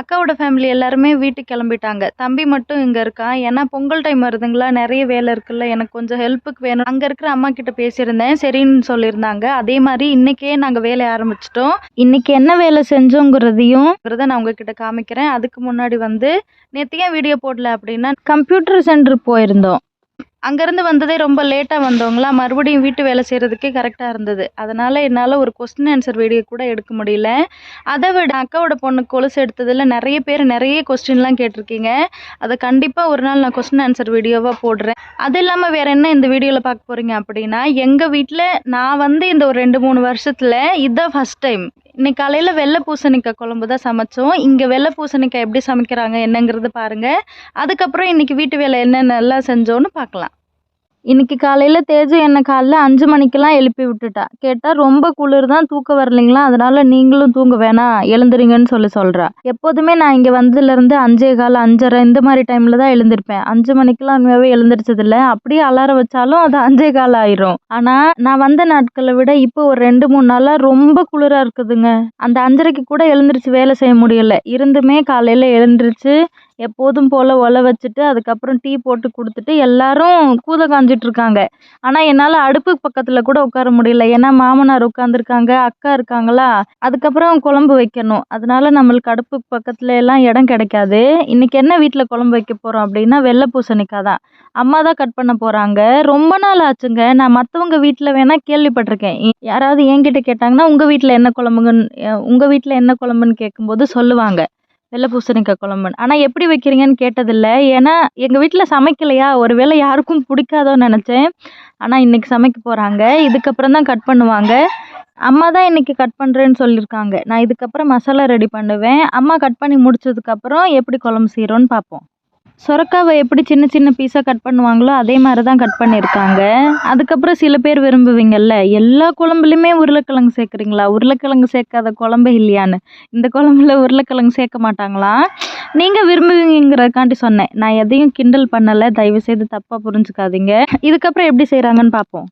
அக்காவோட ஃபேமிலி எல்லாருமே வீட்டுக்கு கிளம்பிட்டாங்க. தம்பி மட்டும் இங்கே இருக்கான் ஏன்னா பொங்கல் டைம் வருதுங்களா? நிறைய வேலை இருக்குல்ல. எனக்கு கொஞ்சம் ஹெல்ப்புக்கு வேணும். அங்கே இருக்கிற அம்மா கிட்ட பேசியிருந்தேன். சரின்னு சொல்லியிருந்தாங்க. அதே மாதிரி இன்னைக்கே நாங்கள் வேலையை ஆரம்பிச்சிட்டோம். இன்னைக்கு என்ன வேலை செஞ்சோங்கிறதையும் நான் உங்ககிட்ட காமிக்கிறேன். அதுக்கு முன்னாடி வந்து நேற்று ஏன் வீடியோ போடல அப்படின்னா கம்ப்யூட்டர் சென்டர் போயிருந்தோம். அங்கேருந்து வந்ததே ரொம்ப லேட்டாக வந்தவங்களா மறுபடியும் வீட்டு வேலை செய்கிறதுக்கே கரெக்டாக இருந்தது. அதனால் என்னால் ஒரு கொஸ்டின் ஆன்சர் வீடியோ கூட எடுக்க முடியல. அதை விட அக்காவோட பொண்ணு கொலுசு எடுத்ததில் நிறைய பேர் நிறைய கொஸ்டின்லாம் கேட்டிருக்கீங்க. அதை கண்டிப்பாக ஒரு நாள் நான் கொஸ்டின் ஆன்சர் வீடியோவாக போடுறேன். அது இல்லாமல் வேறு என்ன இந்த வீடியோவில் பார்க்க போகிறீங்க அப்படின்னா எங்கள் வீட்டில் நான் வந்து இந்த ஒரு ரெண்டு மூணு வருஷத்தில் இதுதான் ஃபஸ்ட் டைம் இன்னைக்கு காலையில் வெள்ளை பூசணிக்காய் குழம்பு தான் சமைச்சோம். இங்கே வெள்ளை பூசணிக்காய் எப்படி சமைக்கிறாங்க என்னங்கிறது பாருங்கள் அதுக்கப்புறம் இன்னைக்கு வீட்டு வேலை என்னென்னலாம் செஞ்சோன்னு பார்க்கலாம். இன்னைக்கு காலையில் தேஜு என்னை காலைல அஞ்சு மணிக்கெல்லாம் எழுப்பி விட்டுட்டா. கேட்டால் ரொம்ப குளிர் தான் தூக்கம் வரலைங்களா? அதனால் நீங்களும் தூங்க வேணாம் எழுந்துருங்கன்னு சொல்லி சொல்கிறா எப்போதுமே நான் இங்கே வந்ததுலேருந்து அஞ்சே கால் அஞ்சரை இந்த மாதிரி டைமில் தான் எழுந்திருப்பேன். அஞ்சு மணிக்கெல்லாம் உண்மையாகவே எழுந்திரிச்சதில்ல. அப்படியே அலாரம் வச்சாலும் அது அஞ்சே கால் ஆயிரும். ஆனால் நான் வந்த நாட்களை விட இப்போ ஒரு ரெண்டு மூணு நாளாக ரொம்ப குளிராக இருக்குதுங்க. அந்த அஞ்சரைக்கு கூட எழுந்திரிச்சு வேலை செய்ய முடியல. இருந்துமே காலையில் எழுந்திரிச்சு எப்போதும் போல் ஒலை வச்சுட்டு அதுக்கப்புறம் டீ போட்டு கொடுத்துட்டு எல்லாரும் கூதை காஞ்சிட்ருக்காங்க. ஆனால் என்னால் அடுப்பு பக்கத்தில் கூட உட்கார முடியல. ஏன்னா மாமனார் உட்காந்துருக்காங்க அக்கா இருக்காங்களா? அதுக்கப்புறம் குழம்பு வைக்கணும். அதனால நம்மளுக்கு அடுப்பு பக்கத்துல எல்லாம் இடம் கிடைக்காது. இன்னைக்கு என்ன வீட்டில் குழம்பு வைக்க போகிறோம் அப்படின்னா வெள்ளை பூசணிக்காய் தான். அம்மா தான் கட் பண்ண போகிறாங்க ரொம்ப நாள் ஆச்சுங்க. நான் மற்றவங்க வீட்டில் வேணால் கேள்விப்பட்டிருக்கேன். யாராவது என்கிட்ட கேட்டாங்கன்னா உங்கள் வீட்டில் என்ன குழம்புங்கன்னு உங்கள் வீட்டில் என்ன குழம்புன்னு கேட்கும்போது சொல்லுவாங்க. வெள்ளை பூசணிக்காய் குழம்புன்னு. ஆனால் எப்படி வைக்கிறீங்கன்னு கேட்டதில்லை. ஏன்னா எங்கள் வீட்டில் சமைக்கலையா? ஒரு வேளை யாருக்கும் பிடிக்காதோன்னு நினச்சேன். ஆனால் இன்றைக்கி சமைக்க போகிறாங்க இதுக்கப்புறம் தான் கட் பண்ணுவாங்க. அம்மா தான் இன்றைக்கி கட் பண்ணுறேன்னு சொல்லியிருக்காங்க. நான் இதுக்கப்புறம் மசாலா ரெடி பண்ணுவேன். அம்மா கட் பண்ணி முடிச்சதுக்கப்புறம் எப்படி குழம்பு செய்கிறோன்னு பார்ப்போம். சொரக்காவை எப்படி சின்ன சின்ன பீஸாக கட் பண்ணுவாங்களோ அதே மாதிரி தான் கட் பண்ணியிருக்காங்க. அதுக்கப்புறம் சில பேர் விரும்புவீங்கள்ல எல்லா குழம்புலையுமே உருளைக்கிழங்கு சேர்க்குறீங்களா? உருளைக்கிழங்கு சேர்க்காத குழம்பே இல்லையான்னு. இந்த குழம்புல உருளைக்கிழங்கு சேர்க்க மாட்டாங்களா? நீங்கள் விரும்புவீங்கிறதுக்காண்டி சொன்னேன். நான் எதையும் கிண்டல் பண்ணலை. தயவுசெய்து தப்பாக புரிஞ்சுக்காதீங்க. இதுக்கப்புறம் எப்படி செய்கிறாங்கன்னு பார்ப்போம்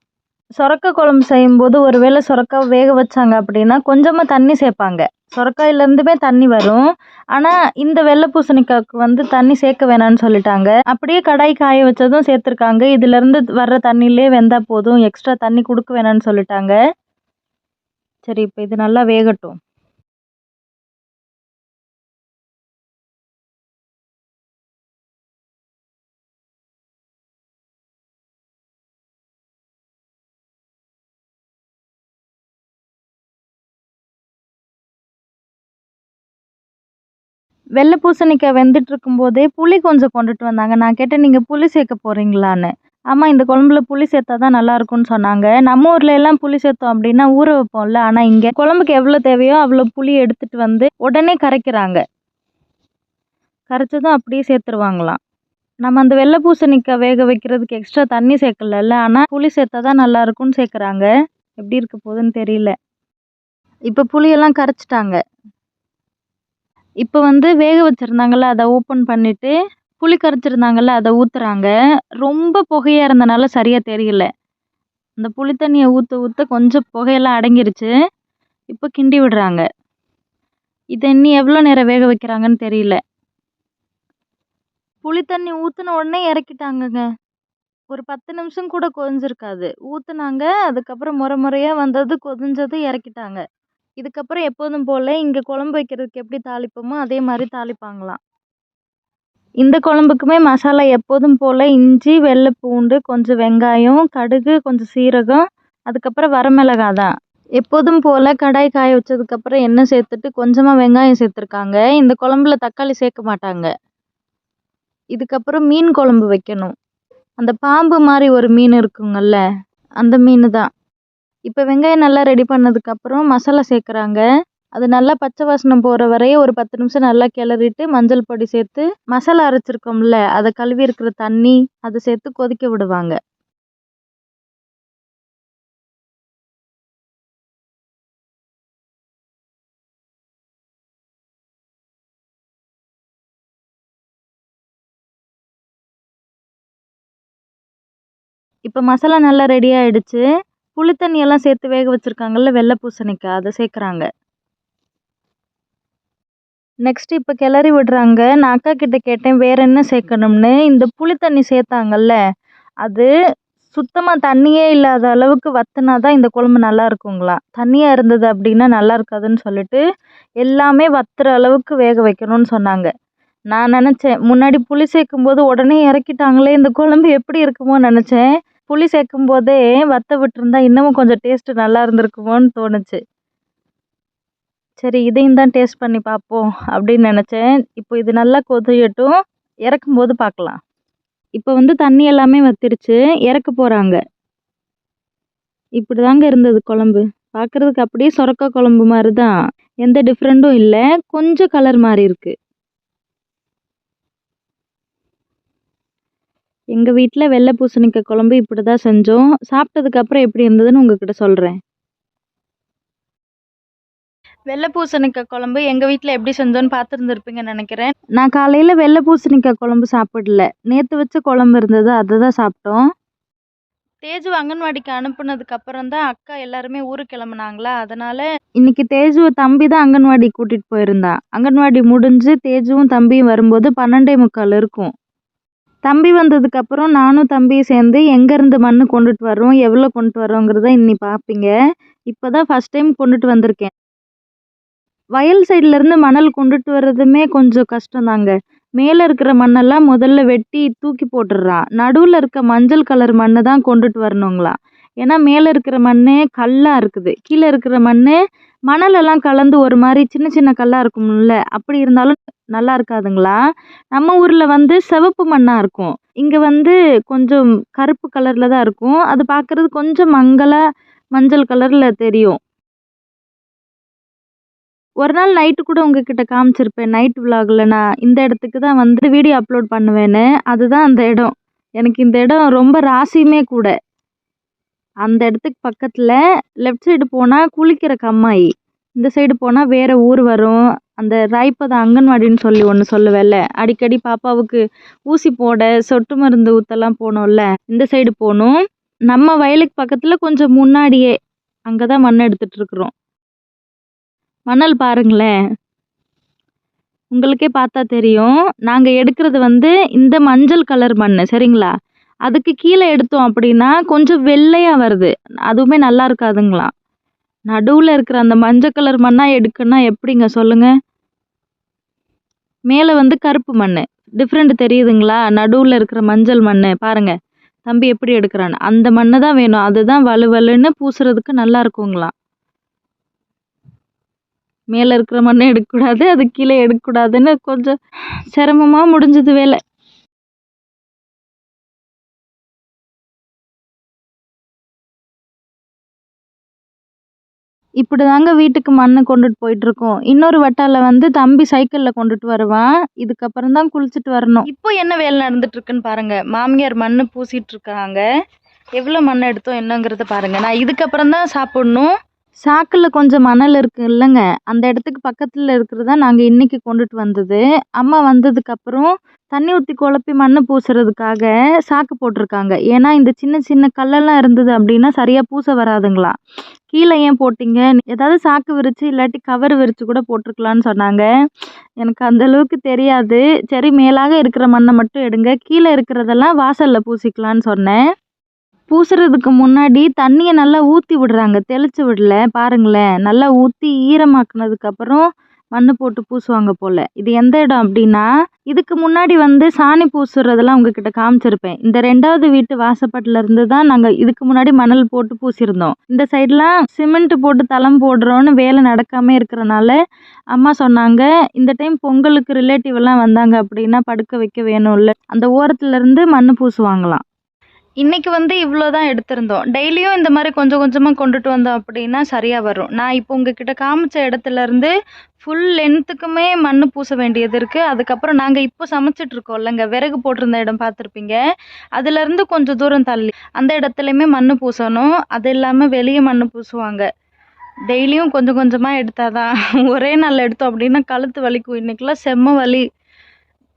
சுரக்க குழம்பு செய்யும்போது ஒரு வேளை சுரக்கா வேக வச்சாங்க அப்படின்னா கொஞ்சமாக தண்ணி சேர்ப்பாங்க. சுரக்காயிலேருந்துமே தண்ணி வரும். ஆனால் இந்த வெள்ளை பூசணிக்காய்க்கு வந்து தண்ணி சேர்க்க வேணாம்னு சொல்லிட்டாங்க. அப்படியே கடாய் காய வச்சதும் சேர்த்துருக்காங்க. இதுலேருந்து வர்ற தண்ணியிலே வெந்தால் போதும். எக்ஸ்ட்ரா தண்ணி கொடுக்க வேணாம்னு சொல்லிட்டாங்க. சரி இப்போ இது நல்லா வேகட்டும். வெள்ளை பூசணிக்காய் வெந்துட்டு இருக்கும்போதே புளி கொஞ்சம் கொண்டுட்டு வந்தாங்க. நான் கேட்டேன் நீங்கள் புளி சேர்க்க போகிறீங்களான்னு ஆமாம் இந்த குழம்புல புளி சேர்த்தா தான் நல்லாயிருக்கும்னு சொன்னாங்க. நம்ம ஊரில் எல்லாம் புளி சேர்த்தோம் அப்படின்னா ஊற வைப்போம்ல. ஆனால் இங்கே குழம்புக்கு எவ்வளோ தேவையோ அவ்வளோ புளி எடுத்துகிட்டு வந்து உடனே கரைக்கிறாங்க. கரைச்சதும் அப்படியே சேர்த்துருவாங்களாம். நம்ம அந்த வெள்ளை பூசணிக்காய் வேக வைக்கிறதுக்கு எக்ஸ்ட்ரா தண்ணி சேர்க்கலல்ல. ஆனால் புளி சேர்த்தா தான் நல்லாயிருக்கும்னு சேர்க்குறாங்க. எப்படி இருக்க போகுதுன்னு தெரியல. இப்போ புளியெல்லாம் கரைச்சிட்டாங்க. இப்போ வந்து வேக வச்சுருந்தாங்கள்ல அதை ஓப்பன் பண்ணிவிட்டு புளி கரைச்சிருந்தாங்கள்ல அதை ஊற்றுறாங்க ரொம்ப புகையாக இருந்தனால சரியாக தெரியல. அந்த புளி தண்ணியை ஊற்ற ஊற்ற கொஞ்சம் புகையெல்லாம் அடங்கிருச்சு. இப்போ கிண்டி விடுறாங்க. இதை இன்னி எவ்வளோ நேரம் வேக வைக்கிறாங்கன்னு தெரியல. புளி தண்ணி ஊற்றின உடனே இறக்கிட்டாங்கங்க. ஒரு பத்து நிமிஷம் கூட கொதிஞ்சிருக்காது. ஊற்றுனாங்க அதுக்கப்புறம் முறை முறையாக வந்தது கொதிஞ்சது இறக்கிட்டாங்க. இதுக்கப்புறம் எப்போதும் போல் இங்கே குழம்பு வைக்கிறதுக்கு எப்படி தாளிப்போமோ அதே மாதிரி தாளிப்பாங்களாம். இந்த குழம்புக்குமே மசாலா எப்போதும் போல் இஞ்சி வெள்ளை பூண்டு கொஞ்சம் வெங்காயம் கடுகு கொஞ்சம் சீரகம் அதுக்கப்புறம் வரமிளகா தான் எப்போதும் போல் கடாய் காய வச்சதுக்கப்புறம் எண்ணெய் சேர்த்துட்டு கொஞ்சமாக வெங்காயம் சேர்த்துருக்காங்க. இந்த குழம்புல தக்காளி சேர்க்க மாட்டாங்க. இதுக்கப்புறம் மீன் குழம்பு வைக்கணும். அந்த பாம்பு மாதிரி ஒரு மீன் இருக்குங்கல்ல அந்த மீன் தான் இப்போ வெங்காயம் நல்லா ரெடி பண்ணதுக்கப்புறம் மசாலா சேர்க்குறாங்க. அது நல்லா பச்சை வாசனம் போகிற வரையும் ஒரு பத்து நிமிஷம் நல்லா கிளறிட்டு மஞ்சள் பொடி சேர்த்து மசாலா அரைச்சிருக்கோம்ல அதை கழுவி இருக்கிற தண்ணி அதை சேர்த்து கொதிக்க விடுவாங்க. இப்போ மசாலா நல்லா ரெடி ஆயிடுச்சு. புளி தண்ணியெல்லாம் சேர்த்து வேக வச்சுருக்காங்கல்ல வெள்ளை பூசணிக்காய் அதை சேர்க்குறாங்க. நெக்ஸ்ட் இப்போ கிளறி விடுறாங்க. நான் அக்கா கிட்ட கேட்டேன் வேற என்ன சேர்க்கணும்னு? இந்த புளி தண்ணி சேர்த்தாங்கல்ல அது சுத்தமாக தண்ணியே இல்லாத அளவுக்கு வத்தினா தான் இந்த குழம்பு நல்லா இருக்குங்களா? தண்ணியாக இருந்தது அப்படின்னா நல்லா இருக்காதுன்னு சொல்லிட்டு எல்லாமே வத்துற அளவுக்கு வேக வைக்கணும்னு சொன்னாங்க. நான் நினச்சேன் முன்னாடி புளி சேர்க்கும்போது உடனே இறக்கிட்டாங்களே இந்த குழம்பு எப்படி இருக்குமோ நினச்சேன். புளி சேர்க்கும் போதே வத்த விட்டுருந்தா இன்னமும் கொஞ்சம் டேஸ்ட்டு நல்லா இருந்திருக்குமோன்னு தோணுச்சு. சரி இதையும் தான் டேஸ்ட் பண்ணி பார்ப்போம் அப்படின்னு நினச்சேன். இப்போ இது நல்லா கொதியட்டும் இறக்கும் போது பார்க்கலாம். இப்போ வந்து தண்ணி எல்லாமே வத்திருச்சு. இறக்க போகிறாங்க இப்படி தாங்க இருந்தது குழம்பு. பார்க்குறதுக்கு அப்படியே சொரக்கா குழம்பு மாதிரி தான் எந்த டிஃப்ரெண்ட்டும் இல்லை. கொஞ்சம் கலர் மாறி இருக்குது எங்கள் வீட்டில் வெள்ளை பூசணிக்காய் குழம்பு இப்படி தான் செஞ்சோம். சாப்பிட்டதுக்கப்புறம் எப்படி இருந்ததுன்னு உங்ககிட்ட சொல்கிறேன் வெள்ளை பூசணிக்காய் குழம்பு எங்கள் வீட்டில் எப்படி செஞ்சோன்னு பார்த்துருந்துருப்பீங்கன்னு நினைக்கிறேன். நான் காலையில் வெள்ளை பூசணிக்காய் குழம்பு சாப்பிடல. நேற்று வச்ச குழம்பு இருந்தது அதை தான் சாப்பிட்டோம். தேஜு அங்கன்வாடிக்கு அனுப்புனதுக்கு அப்புறம் தான் அக்கா எல்லாருமே ஊருக்கு கிளம்புனாங்களா? அதனால இன்னைக்கு தேஜுவை தம்பி தான் அங்கன்வாடி கூட்டிட்டு போயிருந்தான் அங்கன்வாடி முடிஞ்சு தேஜுவும் தம்பியும் வரும்போது பன்னெண்டே முக்கால் இருக்கும். தம்பி வந்ததுக்கப்புறம் நானும் தம்பியும் சேர்ந்து எங்கேருந்து மண் கொண்டுட்டு வரோம் எவ்வளோ கொண்டுட்டு வரோங்கிறத இன்னி பார்ப்பீங்க. இப்போ தான் ஃபஸ்ட் டைம் கொண்டுட்டு வந்திருக்கேன். வயல் சைட்லேருந்து மணல் கொண்டுட்டு வர்றதுமே கொஞ்சம் கஷ்டம்தாங்க மேலே இருக்கிற மண்ணெல்லாம் முதல்ல வெட்டி தூக்கி போட்டுடுறான் நடுவில் இருக்க மஞ்சள் கலர் மண்ணை தான் கொண்டுட்டு வரணுங்களாம் ஏன்னா மேலே இருக்கிற மண் கல்லாக இருக்குது. கீழே இருக்கிற மண் மணலெல்லாம் கலந்து ஒரு மாதிரி சின்ன சின்ன கல்லாக இருக்கும்ல அப்படி இருந்தாலும் நல்லா இருக்காதுங்களா? நம்ம ஊரில் வந்து சிவப்பு மண்ணாக இருக்கும். இங்கே வந்து கொஞ்சம் கருப்பு கலரில் தான் இருக்கும். அது பார்க்குறது கொஞ்சம் மங்கலாக மஞ்சள் கலரில் தெரியும். ஒரு நாள் நைட்டு கூட உங்ககிட்ட காமிச்சிருப்பேன். நைட் விலாகில் நான் இந்த இடத்துக்கு தான் வந்து வீடியோ அப்லோட் பண்ணுவேன்னு. அதுதான் அந்த இடம். எனக்கு இந்த இடம் ரொம்ப ராசியுமே கூட. அந்த இடத்துக்கு பக்கத்தில் லெஃப்ட் சைடு போனால் குளிக்கிற கம்மாயி. இந்த சைடு போனால் வேறு ஊர் வரும். அந்த ராய்ப்பதம் அங்கன்வாடின்னு சொல்லி ஒன்று சொல்லுவேல்ல. அடிக்கடி பாப்பாவுக்கு ஊசி போட சொட்டு மருந்து ஊற்றலாம் போனோம்ல. இந்த சைடு போகணும் நம்ம வயலுக்கு பக்கத்தில் கொஞ்சம் முன்னாடியே அங்கே தான் மண் எடுத்துகிட்ருக்குறோம் மணல் பாருங்களேன். உங்களுக்கே பார்த்தா தெரியும். நாங்கள் எடுக்கிறது வந்து இந்த மஞ்சள் கலர் மண் சரிங்களா? அதுக்கு கீழே எடுத்தோம் அப்படின்னா கொஞ்சம் வெள்ளையாக வருது. அதுவுமே நல்லா இருக்காதுங்களா? நடுவில் இருக்கிற அந்த மஞ்சள் கலர் மண்ணாக எடுக்குன்னா எப்படிங்க சொல்லுங்கள் மேலே வந்து கருப்பு மண் டிஃப்ரெண்ட் தெரியுதுங்களா? நடுவில் இருக்கிற மஞ்சள் மண் பாருங்கள் தம்பி எப்படி எடுக்கிறான்னு. அந்த மண்ணை தான் வேணும். அதுதான் வலுவலுன்னு பூசுறதுக்கு நல்லா இருக்குங்களாம் மேலே இருக்கிற மண்ணை எடுக்கக்கூடாது அது கீழே எடுக்கக்கூடாதுன்னு கொஞ்சம் சிரமமாக முடிஞ்சது வேலை. இப்படி தாங்க வீட்டுக்கு மண் கொண்டுட்டு போயிட்டுருக்கோம். இன்னொரு வட்டால வந்து தம்பி சைக்கிளில் கொண்டுட்டு வருவான். இதுக்கப்புறம் தான் குளிச்சுட்டு வரணும். இப்போ என்ன வேலை நடந்துட்டு இருக்குன்னு பாருங்க. மாமியார் மண் பூசிட்டு இருக்காங்க எவ்வளோ மண் எடுத்தோம் என்னங்கிறத பாருங்க. நான் இதுக்கப்புறம் தான் சாப்பிடணும். சாக்கில் கொஞ்சம் மணல் இருக்கு இல்லைங்க. அந்த இடத்துக்கு பக்கத்தில் இருக்கிறது தான் நாங்கள் இன்றைக்கி கொண்டுட்டு வந்தது. அம்மா வந்ததுக்கப்புறம் தண்ணி ஊற்றி குழப்பி மண் பூசுறதுக்காக சாக்கு போட்டிருக்காங்க. ஏன்னா இந்த சின்ன சின்ன கல்லெல்லாம் இருந்தது அப்படின்னா சரியாக பூச வராதுங்களா. கீழே ஏன் போட்டிங்க? ஏதாவது சாக்கு விரித்து இல்லாட்டி கவர் விரித்து கூட போட்டிருக்கலான்னு சொன்னாங்க. எனக்கு அந்தளவுக்கு தெரியாது. சரி மேலாக இருக்கிற மண்ணை மட்டும் எடுங்க. கீழே இருக்கிறதெல்லாம் வாசலில் பூசிக்கலான்னு சொன்னேன். பூசுறதுக்கு முன்னாடி தண்ணியை நல்லா ஊற்றி விடுறாங்க. தெளித்து விடல. பாருங்களேன். நல்லா ஊற்றி ஈரமாக்குனதுக்கப்புறம் மண் போட்டு பூசுவாங்க போல். இது எந்த இடம் அப்படின்னா இதுக்கு முன்னாடி வந்து சாணி பூசுறதெல்லாம் உங்ககிட்ட காமிச்சிருப்பேன். இந்த ரெண்டாவது வீட்டு வாசப்பட்டில் இருந்து தான் நாங்கள் இதுக்கு முன்னாடி மணல் போட்டு பூசியிருந்தோம். இந்த சைட்லாம் சிமெண்ட் போட்டு தளம் போடுறோன்னு வேலை நடக்காமல் இருக்கிறனால அம்மா சொன்னாங்க இந்த டைம் பொங்கலுக்கு ரிலேட்டிவ் எல்லாம் வந்தாங்க அப்படின்னா படுக்க வைக்க வேணும்ல. அந்த ஓரத்துல இருந்து மண் பூசுவாங்களாம். இன்றைக்கி வந்து இவ்வளோ தான் எடுத்திருந்தோம். டெய்லியும் இந்த மாதிரி கொஞ்சம் கொஞ்சமாக கொண்டுட்டு வந்தோம் அப்படின்னா சரியாக வரும். நான் இப்போ உங்ககிட்ட காமிச்ச இடத்துலேருந்து ஃபுல் லென்த்துக்குமே மண் பூச வேண்டியது இருக்குது அதுக்கப்புறம் நாங்கள் இப்போ சமைச்சிட்டு இருக்கோம் இல்லைங்க. விறகு போட்டிருந்த இடம் பார்த்துருப்பீங்க. அதுலேருந்து கொஞ்சம் தூரம் தள்ளி அந்த இடத்துலையுமே மண் பூசணும். அது இல்லாமல் வெளியே மண் பூசுவாங்க. டெய்லியும் கொஞ்சம் கொஞ்சமாக எடுத்தால் தான் ஒரே நாள் எடுத்தோம் அப்படின்னா கழுத்து வலிக்கும். இன்றைக்கெலாம் செம்ம வலி.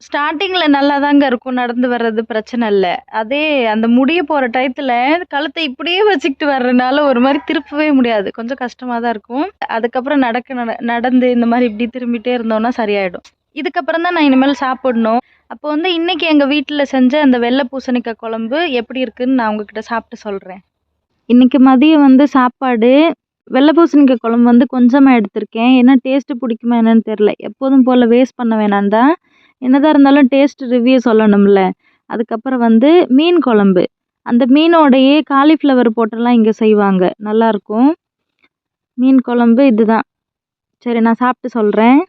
ஸ்டார்டிங்கில் நல்லா தாங்க இருக்கும் நடந்து வர்றது பிரச்சனை இல்லை. அதே அந்த முடிய போகிற டயத்தில் கழுத்தை இப்படியே வச்சுக்கிட்டு வர்றதுனால ஒரு மாதிரி திருப்பவே முடியாது. கொஞ்சம் கஷ்டமாக தான் இருக்கும். அதுக்கப்புறம் நடக்க நட நடந்து இந்த மாதிரி இப்படி திரும்பிட்டே இருந்தோம்னா சரியாயிடும். இதுக்கப்புறம் தான் நான் இனிமேல் சாப்பிடணும். அப்போ வந்து இன்னைக்கு எங்கள் வீட்டில் செஞ்ச அந்த வெள்ளை பூசணிக்காய் குழம்பு எப்படி இருக்குன்னு நான் உங்ககிட்ட சாப்பிட்டு சொல்கிறேன் இன்னைக்கு மதியம் வந்து சாப்பாடு வெள்ளை பூசணிக்காய் குழம்பு வந்து கொஞ்சமாக எடுத்திருக்கேன். ஏன்னா டேஸ்ட்டு பிடிக்குமா என்னன்னு தெரில எப்போதும் போல் வேஸ்ட் பண்ண வேணாம் தான் என்னதான் இருந்தாலும் டேஸ்ட் ரிவ்யூ சொல்லணும்ல. அதுக்கப்புறம் வந்து மீன் குழம்பு. அந்த மீனோடையே காலிஃப்ளவர் போட்டெல்லாம் இங்கே செய்வாங்க. நல்லாயிருக்கும் மீன் குழம்பு இதுதான். சரி நான் சாப்பிட்டு சொல்கிறேன்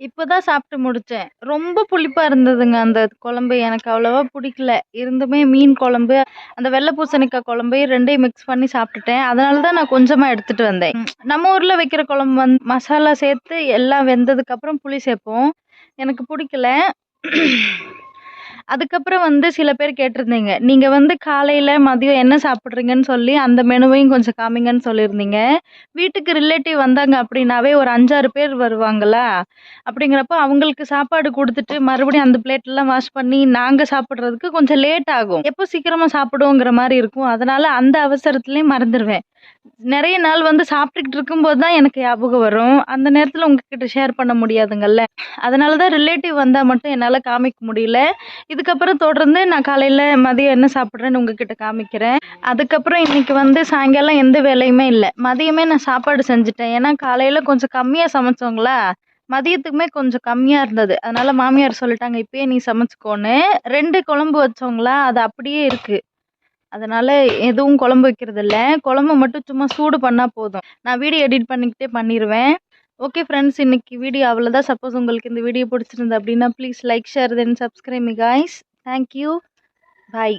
இப்போதான் சாப்பிட்டு முடிச்சேன். ரொம்ப புளிப்பா இருந்ததுங்க அந்த குழம்பு. எனக்கு அவ்வளவா பிடிக்கல. இருந்துமே மீன் குழம்பு அந்த வெள்ளை பூசணிக்காய் குழம்பு ரெண்டையும் மிக்ஸ் பண்ணி சாப்பிட்டுட்டேன். அதனால தான் நான் கொஞ்சமாக எடுத்துட்டு வந்தேன். நம்ம ஊரில் வைக்கிற குழம்பு வந்து மசாலா சேர்த்து எல்லாம் வெந்ததுக்கு அப்புறம் புளி சேர்ப்போம். எனக்கு பிடிக்கல. அதுக்கப்புறம் வந்து சில பேர் கேட்டிருந்தீங்க. நீங்கள் வந்து காலையில் மதியம் என்ன சாப்பிட்றீங்கன்னு சொல்லி அந்த மெனுவையும் கொஞ்சம் காமிங்கன்னு சொல்லியிருந்தீங்க. வீட்டுக்கு ரிலேட்டிவ் வந்தாங்க அப்படின்னாவே ஒரு அஞ்சாறு பேர் வருவாங்களா அப்படிங்கிறப்போ அவங்களுக்கு சாப்பாடு கொடுத்துட்டு மறுபடியும் அந்த பிளேட்லாம் வாஷ் பண்ணி நாங்கள் சாப்பிட்றதுக்கு கொஞ்சம் லேட் ஆகும். எப்போ சீக்கிரமாக சாப்பிடுவோங்கிற மாதிரி இருக்கும். அதனால அந்த அவசரத்துலேயும் மறந்துடுவேன் நிறைய நாள் வந்து சாப்பிட்டுக்கிட்டு இருக்கும்போது தான் எனக்கு ஞாபகம் வரும். அந்த நேரத்தில் உங்ககிட்ட ஷேர் பண்ண முடியாதுங்கள்ல அதனால தான் ரிலேட்டிவ் வந்தால் மட்டும் என்னால் காமிக்க முடியல. இதுக்கப்புறம் தொடர்ந்து நான் காலையில் மதியம் என்ன சாப்பிட்றேன்னு உங்ககிட்ட காமிக்கிறேன். அதுக்கப்புறம் இன்னைக்கு வந்து சாயங்காலம் எந்த வேலையுமே இல்லை. மதியமே நான் சாப்பாடு செஞ்சுட்டேன். ஏன்னா காலையில் கொஞ்சம் கம்மியாக சமைச்சோங்களா? மதியத்துக்குமே கொஞ்சம் கம்மியாக இருந்தது. அதனால மாமியார் சொல்லிட்டாங்க இப்பயே நீ சமைச்சுக்கோன்னு. ரெண்டு குழம்பு வச்சோங்களா? அது அப்படியே இருக்குது அதனால் எதுவும் குழம்பு வைக்கிறது இல்லை குழம்பு மட்டும் சும்மா சூடு பண்ணால் போதும். நான் வீடியோ எடிட் பண்ணிக்கிட்டே பண்ணிடுவேன் ஓகே ஃப்ரெண்ட்ஸ் இன்றைக்கி வீடியோ அவ்வளோதான் சப்போஸ் உங்களுக்கு இந்த வீடியோ பிடிச்சிருந்தது அப்படின்னா please like share then subscribe me guys thank you bye